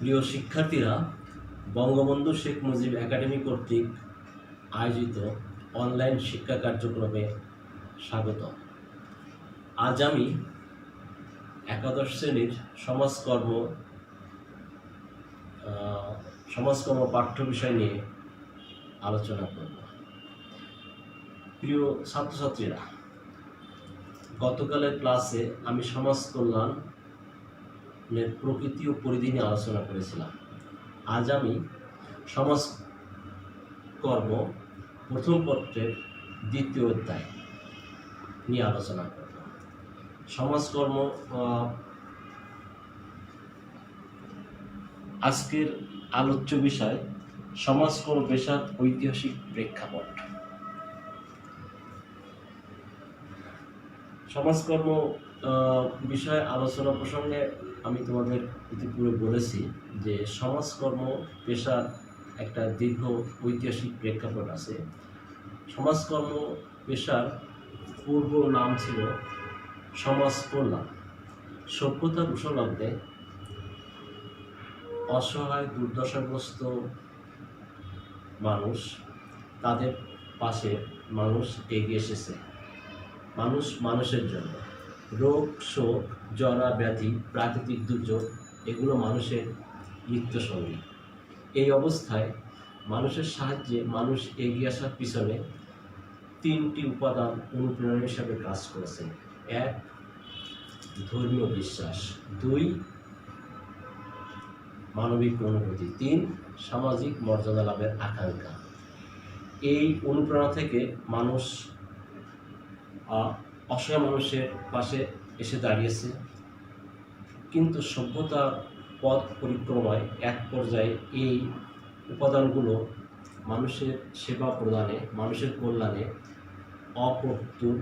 প্রিয় শিক্ষার্থীরা, বঙ্গবন্ধু শেখ মুজিব একাডেমি কর্তৃক আয়োজিত অনলাইন শিক্ষা কার্যক্রমে স্বাগত। আজ আমি একাদশ শ্রেণির সমাজকর্ম সমাজকর্ম পাঠ্য বিষয় নিয়ে আলোচনা করব। প্রিয় ছাত্রছাত্রীরা, গতকালের ক্লাসে আমি সমাজ কল্যাণ প্রকৃতি ও পরিধি নিয়ে আলোচনা করেছিলাম। আজ আমি সমাজ কর্ম প্রথম পত্রের দ্বিতীয় অধ্যায় নিয়ে আলোচনা করব। সমাজকর্ম আজকের আলোচ্য বিষয় সমাজকর্ম পেশার ঐতিহাসিক প্রেক্ষাপট। সমাজকর্ম বিষয়ে আলোচনা প্রসঙ্গে আমি তোমাদের ইতিপূর্বে বলেছি যে সমাজকর্ম পেশার একটা দীর্ঘ ঐতিহাসিক প্রেক্ষাপট আছে। সমাজকর্ম, পেশার পূর্ব নাম ছিল সমাজ কল্যাণ। সভ্যতার কুশলব্দে অসহায়, দুর্দশাগ্রস্ত মানুষ তাদের পাশে মানুষ এগিয়ে এসেছে। মানুষ মানুষের জন্য। রোগ, শোক জরা ব্যাধি, প্রাকৃতিক দুর্যোগ, এগুলো মানুষের নিত্য সঙ্গী এই অবস্থায় মানুষের সাহায্যে মানুষ এগিয়ে আসার পিছনে তিনটি উপাদান অনুপ্রেরণা হিসাবে কাজ করেছে এক, ধর্মীয় বিশ্বাস। দুই, মানবিক অনুভূতি। তিন, সামাজিক মর্যাদা লাভের আকাঙ্ক্ষা। এই অনুপ্রেরণা থেকে মানুষ অসহায় মানুষের পাশে এসে দাঁড়িয়েছে। কিন্তু সভ্যতার পথ পরিক্রমায় এক পর্যায়ে এই উপাদানগুলো মানুষের সেবা প্রদানে, মানুষের কল্যাণে অপ্রতুল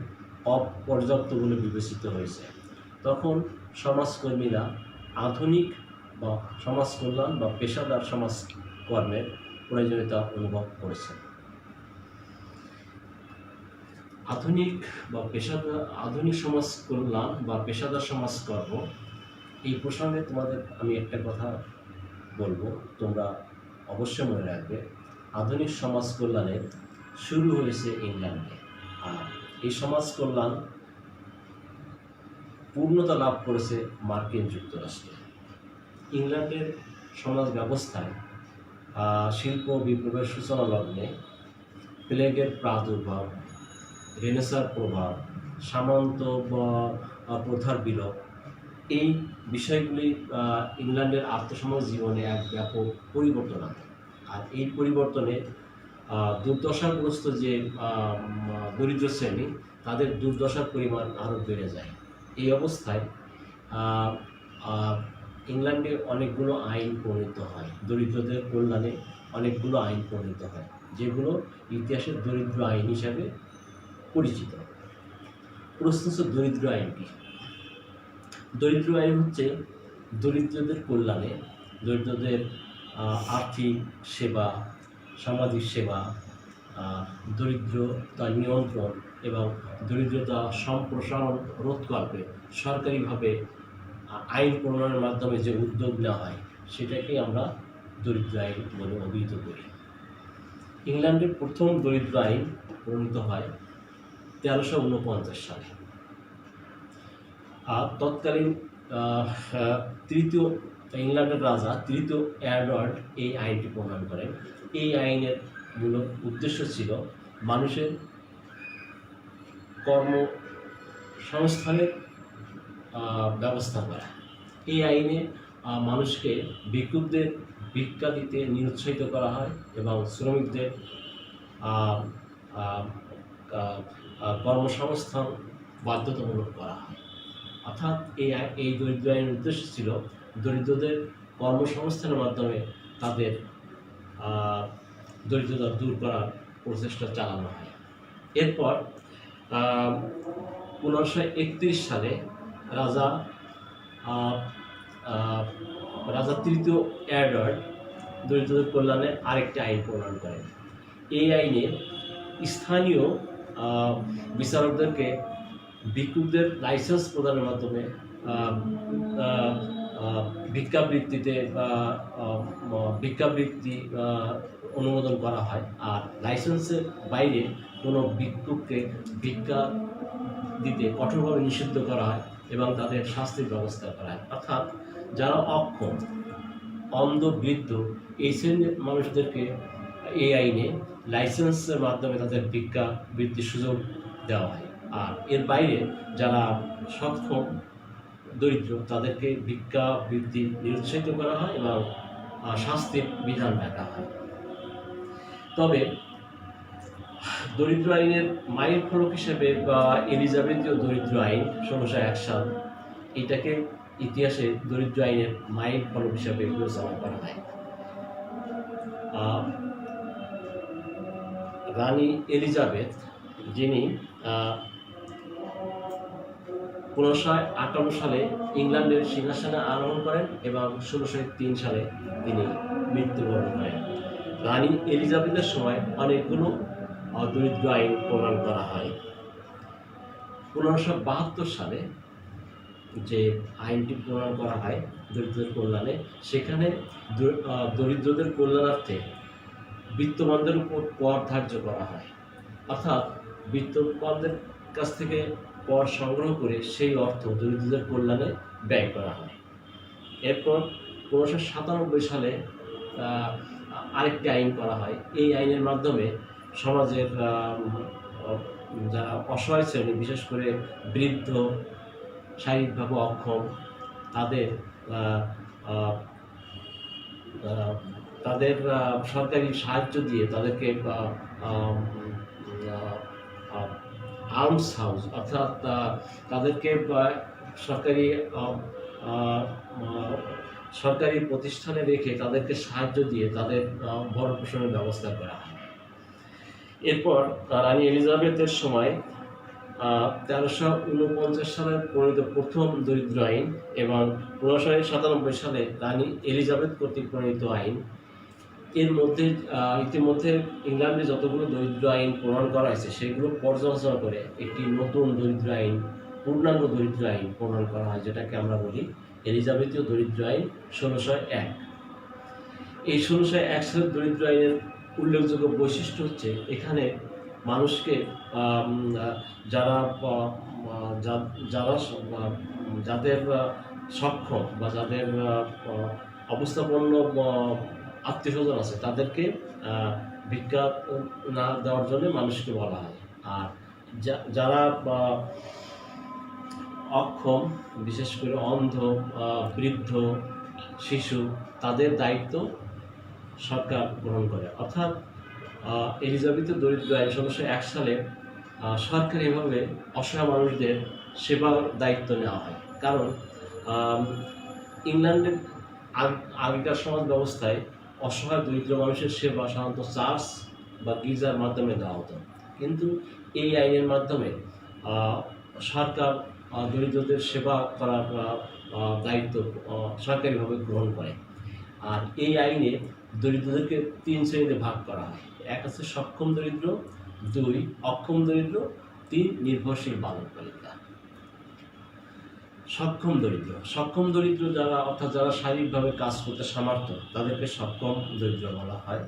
অপর্যাপ্ত বলে বিবেচিত হয়েছে। তখন সমাজকর্মীরা আধুনিক বা সমাজ কল্যাণ বা পেশাদার সমাজকর্মের প্রয়োজনীয়তা অনুভব করেছে আধুনিক বা পেশাদার, আধুনিক সমাজ কল্যাণ বা পেশাদার সমাজ সমাজকর্ম এই প্রসঙ্গে তোমাদের আমি একটা কথা বলব, তোমরা অবশ্যই মনে রাখবে, আধুনিক সমাজ কল্যাণের শুরু হয়েছে ইংল্যান্ডে। আর এই সমাজ কল্যাণ পূর্ণতা লাভ করেছে মার্কিন যুক্তরাষ্ট্রে। ইংল্যান্ডের সমাজ ব্যবস্থায় শিল্প, বিপ্লবের সূচনা লগ্নে প্লেগের প্রাদুর্ভাব রেনেসার প্রভাব, সামন্ত বা প্রথার বিলোপ, এই বিষয়গুলি ইংল্যান্ডের আত্মসমাজ জীবনে এক ব্যাপক পরিবর্তন আনে। আর এই পরিবর্তনে দুর্দশাগ্রস্ত যে দরিদ্র শ্রেণি, তাদের দুর্দশার পরিমাণ আরও বেড়ে যায়। এই অবস্থায় ইংল্যান্ডে অনেকগুলো আইন প্রণীত হয়। দরিদ্রদের কল্যাণে অনেকগুলো আইন প্রণীত হয়, যেগুলো ইতিহাসের দরিদ্র আইন হিসাবে পরিচিত। প্রশ্ন হচ্ছে দরিদ্র আইন কি? দরিদ্র আইন হচ্ছে দরিদ্রদের কল্যাণে দরিদ্রদের আর্থিক সেবা, সামাজিক সেবা দরিদ্রতা নিয়ন্ত্রণ এবং দরিদ্রতা সম্প্রসারণ রোধ করবে। সরকারিভাবে আইন প্রণয়নের মাধ্যমে যে উদ্যোগ নেওয়া হয় সেটাকে আমরা দরিদ্র আইন বলে অভিহিত করি। ইংল্যান্ডের প্রথম দরিদ্র আইন প্রণীত হয় তেরোশো উনপঞ্চাশ সালে। আর তৎকালীন তৃতীয় ইংল্যান্ডের রাজা তৃতীয় অ্যাডওয়ার্ড এই আইনটি প্রণয়ন করেন। এই আইনের মূল উদ্দেশ্য ছিল মানুষের কর্মসংস্থানের আহ, ব্যবস্থা করা। এই আইনে মানুষকে বিক্ষুব্ধের ভিক্ষা দিতে নিরুৎসাহিত করা হয় এবং শ্রমিকদের কর্মসংস্থান বাধ্যতামূলক করা হয়। অর্থাৎ এই এই দরিদ্র আইনের উদ্দেশ্য ছিল দরিদ্রদের কর্মসংস্থানের মাধ্যমে তাদের দরিদ্রতা দূর করার প্রচেষ্টা চালানো হয়। এরপর পনেরোশো একত্রিশ সালে রাজা রাজা তৃতীয় অ্যাডওয়ার্ড দরিদ্রদের কল্যাণে আরেকটি আইন প্রণয়ন করেন। এই আইনে স্থানীয় বিচারকদেরকে ভিক্ষুকদের লাইসেন্স প্রদানের মাধ্যমে ভিক্ষাবৃত্তিতে ভিক্ষাবৃত্তি অনুমোদন করা হয়। আর লাইসেন্সের বাইরে কোনো ভিক্ষুককে ভিক্ষা দিতে কঠোরভাবে নিষিদ্ধ করা হয় এবং তাদের শাস্তির ব্যবস্থা করা হয়। অর্থাৎ যারা অক্ষম, অন্ধ, বৃদ্ধ, এই শ্রেণির মানুষদেরকে এই আইনে লাইসেন্সের মাধ্যমে তাদের ভিক্ষা বৃত্তির সুযোগ দেওয়া হয়। আর এর বাইরে যারা সক্ষম, দরিদ্র, তাদেরকে ভিক্ষা বৃত্তি নিরুৎসাহিত করা হয় এবং শাস্তির বিধান রাখা হয়। তবে দরিদ্র আইনের মাইল ফলক হিসেবে বা এলিজাবেথীয় দরিদ্র আইন ষোলোশো এক সাল, এটাকে ইতিহাসে দরিদ্র আইনের মাইল ফলক হিসাবে বিবেচনা করা হয়। রানী এলিজাবেথ, যিনি পনেরোশো আটান্ন সালে ইংল্যান্ডের সিংহাসনে আরোহণ করেন এবং ষোলোশো তিন সালে তিনি মৃত্যুবরণ করেন। রানী এলিজাবেথের সময় অনেকগুলো দরিদ্র আইন প্রণয়ন করা হয়। পনেরোশো বাহাত্তর সালে যে আইনটি প্রণয়ন করা হয় দরিদ্রদের কল্যাণে, সেখানে দরিদ্রদের কল্যাণার্থে বিত্তবানদের উপর কর ধার্য করা হয়। অর্থাৎ বিত্তবানদের কাছ থেকে কর সংগ্রহ করে সেই অর্থ দরিদ্রদের কল্যাণে ব্যয় করা হয়। এরপর পনেরোশো সাতানব্বই সালে আরেকটি আইন করা হয়। এই আইনের মাধ্যমে সমাজের যারা অসহায় শ্রেণি, বিশেষ করে বৃদ্ধ, শারীরিকভাবে অক্ষম, তাদের তাদের সরকারি সাহায্য দিয়ে তাদেরকে আর্মস হাউস অর্থাৎ তাদেরকে সরকারি সরকারি প্রতিষ্ঠানে রেখে তাদেরকে সাহায্য দিয়ে তাদের ভরণ পোষণের ব্যবস্থা করা হয়। এরপর রানী এলিজাবেথের সময় তেরোশো উনপঞ্চাশ সালে প্রণীত প্রথম দরিদ্র আইন এবং পনেরোশো সাতানব্বই সালে রানী এলিজাবেথ কর্তৃক প্রণীত আইন এর মধ্যে ইতিমধ্যে ইংল্যান্ডে যতগুলো দরিদ্র আইন প্রণয়ন করা হয়েছে, সেগুলো পর্যালোচনা করে একটি নতুন দরিদ্র আইন, পূর্ণাঙ্গ দরিদ্র আইন প্রণয়ন করা হয়, যেটাকে আমরা বলি এলিজাবেথীয় দরিদ্র আইন ষোলোশো এক। এই ষোলোশো এক সালের দরিদ্র আইনের উল্লেখযোগ্য বৈশিষ্ট্য হচ্ছে এখানে মানুষকে যারা যারা যাদের সক্ষম বা যাদের অবস্থাপন্ন আত্মীয় স্বজন আছে তাদেরকে ভিক্ষা না দেওয়ার জন্য মানুষকে বলা হয়। আর যারা অক্ষম বিশেষ করে অন্ধ বৃদ্ধ শিশু তাদের দায়িত্ব সরকার গ্রহণ করে। অর্থাৎ আহ, এলিজাবেথের দরিদ্র আইন ষোলোশো এক সালে সরকার এভাবে অসহায় মানুষদের সেবার দায়িত্ব নেওয়া হয়। কারণ ইংল্যান্ডের আগ- আগেকার সমাজ ব্যবস্থায় অসহায় দরিদ্র মানুষের সেবা সাধারণত চার্চ বা গির্জার মাধ্যমে দেওয়া হতো। কিন্তু এই আইনের মাধ্যমে সরকার দরিদ্রদের সেবা করার দায়িত্ব সরকারিভাবে গ্রহণ করে। আর এই আইনে দরিদ্রদেরকে তিন শ্রেণীতে ভাগ করা হয়। এক আছে সক্ষম দরিদ্র, দুই অক্ষম দরিদ্র, তিন নির্ভরশীল বালক বালিকা। সক্ষম দরিদ্র। সক্ষম দরিদ্র যারা, অর্থাৎ যারা শারীরিকভাবে কাজ করতে সামর্থ্য, তাদেরকে সক্ষম দরিদ্র বলা হয়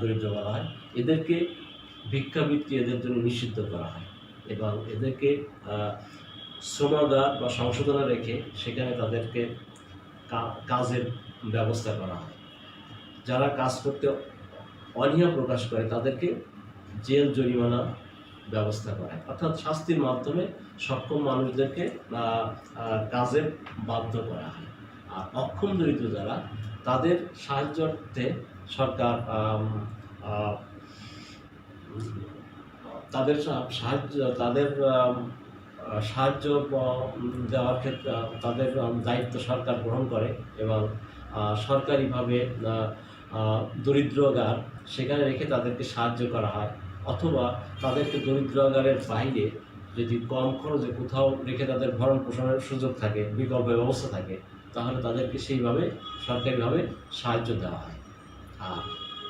দরিদ্র বলা হয়। এদেরকে ভিক্ষাবৃত্তি এদের জন্য নিষিদ্ধ করা হয় এবং এদেরকে শ্রমাগার বা সংশোধনা রেখে সেখানে তাদেরকে কাজের ব্যবস্থা করা হয়। যারা কাজ করতে অনীহা প্রকাশ করে, তাদেরকে জেল জরিমানা ব্যবস্থা করা অর্থাৎ শাস্তির মাধ্যমে সক্ষম মানুষদেরকে কাজে বাধ্য করা হয়। আর অক্ষম দরিদ্র যারা, তাদের সাহায্যার্থে সরকার তাদের সাহায্য তাদের সাহায্য দেওয়ার ক্ষেত্রে তাদের দায়িত্ব সরকার গ্রহণ করে এবং সরকারিভাবে দরিদ্রগার সেখানে রেখে তাদেরকে সাহায্য করা হয়। অথবা তাদেরকে দরিদ্রগারের বাইরে যদি কম খরচে কোথাও রেখে তাদের ভরণ পোষণের সুযোগ থাকে বিকল্প ব্যবস্থা থাকে তাহলে তাদেরকে সেইভাবে সরকারিভাবে সাহায্য দেওয়া হয়। আর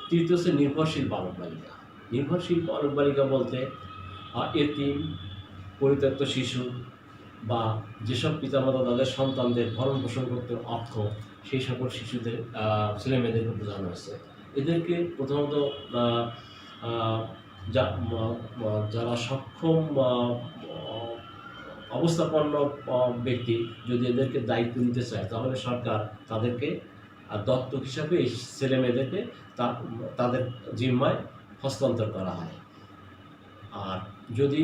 তৃতীয় হচ্ছে নির্ভরশীল বালক বালিকা নির্ভরশীল বালক বালিকা বলতে এতিম পরিত্যক্ত শিশু বা যেসব পিতামাতা তাদের সন্তানদের ভরণ পোষণ করতে অর্থ সেই সকল শিশুদের আহ, ছেলে মেয়েদেরকে বোঝানো হয়েছে এদেরকে প্রথমত যারা সক্ষম অবস্থাপন্ন ব্যক্তি যদি এদেরকে দায়িত্ব নিতে চায়, তাহলে সরকার তাদেরকে দত্তক হিসাবে এই ছেলে মেয়েদেরকে তাদের জিম্মায় হস্তান্তর করা হয়। আর যদি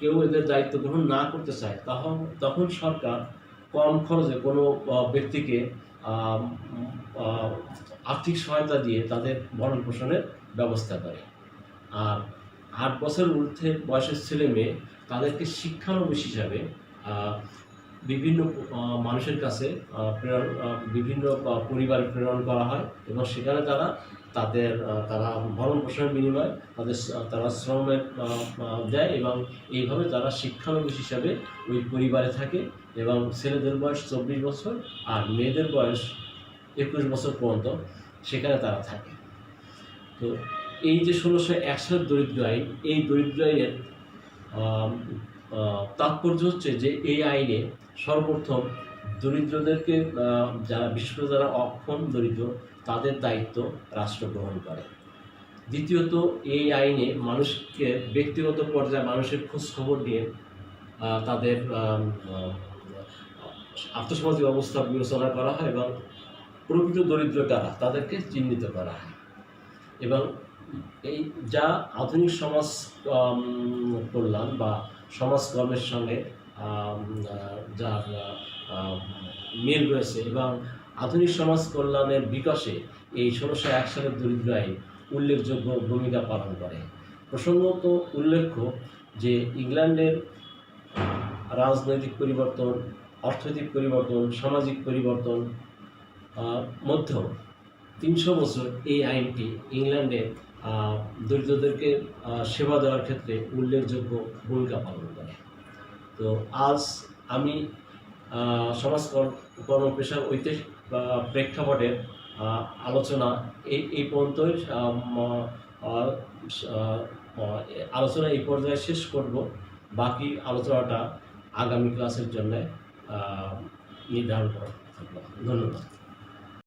কেউ এদের দায়িত্ব গ্রহণ না করতে চায় তখন তখন সরকার কম খরচে কোনো ব্যক্তিকে আর্থিক সহায়তা দিয়ে তাদের ভরণ পোষণের ব্যবস্থা করে। আর আট বছর ঊর্ধ্বে বয়সের ছেলে মেয়ে, তাদেরকে শিক্ষানবিশ হিসাবে বিভিন্ন মানুষের কাছে প্রেরণ বিভিন্ন পরিবারে প্রেরণ করা হয় এবং সেখানে তারা তাদের তারা ভরণ পোষণের বিনিময়ে তাদের তারা শ্রমের দেয় এবং এইভাবে তারা শিক্ষানবিশ হিসাবে ওই পরিবারে থাকে এবং ছেলেদের বয়স চব্বিশ বছর আর মেয়েদের বয়স একুশ বছর পর্যন্ত সেখানে তারা থাকে। তো এই যে ষোলোশো এক সালের দরিদ্র আইন, এই দরিদ্র আইনের তাৎপর্য হচ্ছে যে এই আইনে সর্বপ্রথম দরিদ্রদেরকে যারা, বিশেষ করে যারা অক্ষম দরিদ্র, তাদের দায়িত্ব রাষ্ট্র গ্রহণ করে। দ্বিতীয়ত, এই আইনে মানুষকে ব্যক্তিগত পর্যায়ে মানুষের খোঁজ খবর নিয়ে তাদের আর্থসামাজিক অবস্থা বিবেচনা করা হয় এবং প্রকৃত দরিদ্র কারা, তাদেরকে চিহ্নিত করা হয়। এবং এই যা আধুনিক সমাজ কল্যাণ বা সমাজকর্মের সঙ্গে যার মিল রয়েছে এবং আধুনিক সমাজ কল্যাণের বিকাশে এই ষোলোশো এক সালের দরিদ্র আইন উল্লেখযোগ্য ভূমিকা পালন করে। প্রসঙ্গত উল্লেখ্য যে ইংল্যান্ডের রাজনৈতিক পরিবর্তন অর্থনৈতিক পরিবর্তন সামাজিক পরিবর্তন মধ্যেও তিনশো বছর এই আইনটি ইংল্যান্ডে আহ, দরিদ্রদেরকে সেবা দেওয়ার ক্ষেত্রে উল্লেখযোগ্য ভূমিকা পালন করে। তো আজ আমি সমাজ কর- কর্ম পেশার ঐতিহাসিক প্রেক্ষাপটের আলোচনা এই এই পর্যন্তই আলোচনা এই পর্যায়ে শেষ করব। বাকি আলোচনাটা আগামী ক্লাসের জন্য নির্ধারণ করা ধন্যবাদ।